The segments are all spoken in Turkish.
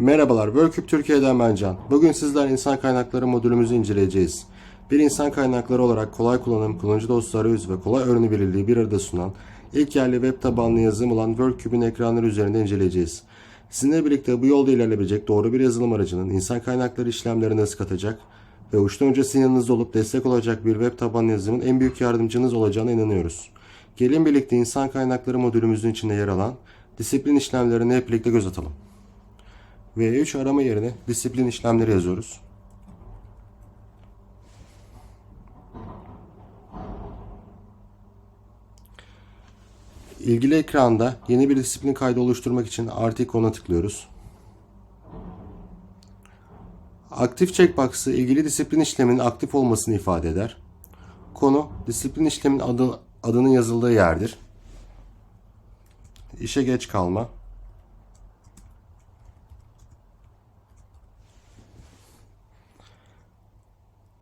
Merhabalar, Workup Türkiye'den ben Can. Bugün sizler insan kaynakları modülümüzü inceleyeceğiz. Bir insan kaynakları olarak kolay kullanım, kullanıcı dostu arayüz ve kolay öğrenebilirliği bir arada sunan ilk yerli web tabanlı yazılım olan Workup'un ekranları üzerinde inceleyeceğiz. Sizinle birlikte bu yolda ilerleyebilecek doğru bir yazılım aracının insan kaynakları işlemlerine nasıl katacak ve uçtan sizin yanınızda olup destek olacak bir web tabanlı yazılımın en büyük yardımcınız olacağına inanıyoruz. Gelin birlikte insan kaynakları modülümüzün içinde yer alan disiplin işlemlerine hep birlikte göz atalım. V3 arama yerine disiplin işlemleri yazıyoruz. İlgili ekranda yeni bir disiplin kaydı oluşturmak için artı ikonuna tıklıyoruz. Aktif checkbox'ı ilgili disiplin işleminin aktif olmasını ifade eder. Konu disiplin işlemin adı, adının yazıldığı yerdir. İşe geç kalma.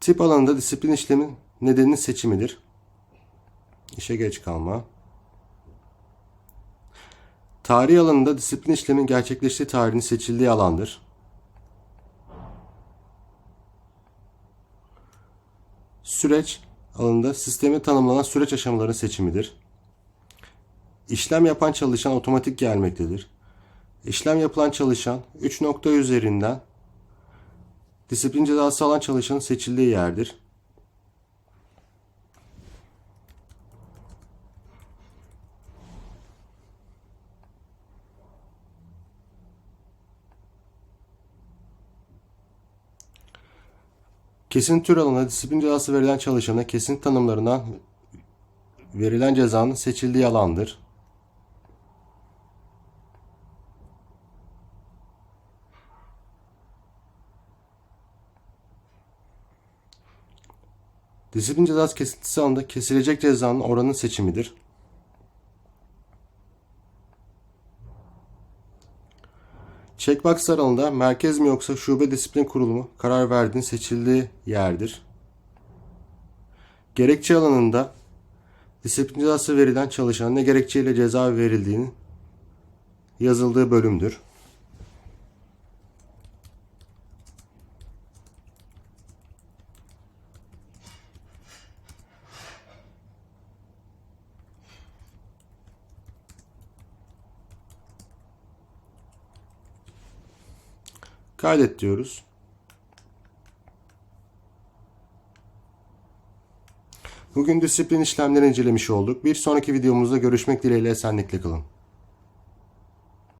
Tip alanında disiplin işlemin nedeninin seçimidir. İşe geç kalma. Tarih alanında disiplin işlemin gerçekleştiği tarihin seçildiği alandır. Süreç alanında sisteme tanımlanan süreç aşamalarının seçimidir. İşlem yapan çalışan otomatik gelmektedir. İşlem yapılan çalışan 3 nokta üzerinden disiplin cezası alan çalışanın seçildiği yerdir. Kesin tür alanında disiplin cezası verilen çalışana kesin tanımlarından verilen cezanın seçildiği alandır. Disiplin cezası kesintisi alanında kesilecek cezanın oranın seçimidir. Checkbox alanında merkez mi yoksa şube disiplin kurulu mu karar verdiğin seçildiği yerdir. Gerekçe alanında disiplin cezası verilen çalışana ne gerekçeyle ceza verildiğini yazıldığı bölümdür. Kaydet diyoruz. Bugün disiplin işlemlerini incelemiş olduk. Bir sonraki videomuzda görüşmek dileğiyle esenlikle kalın.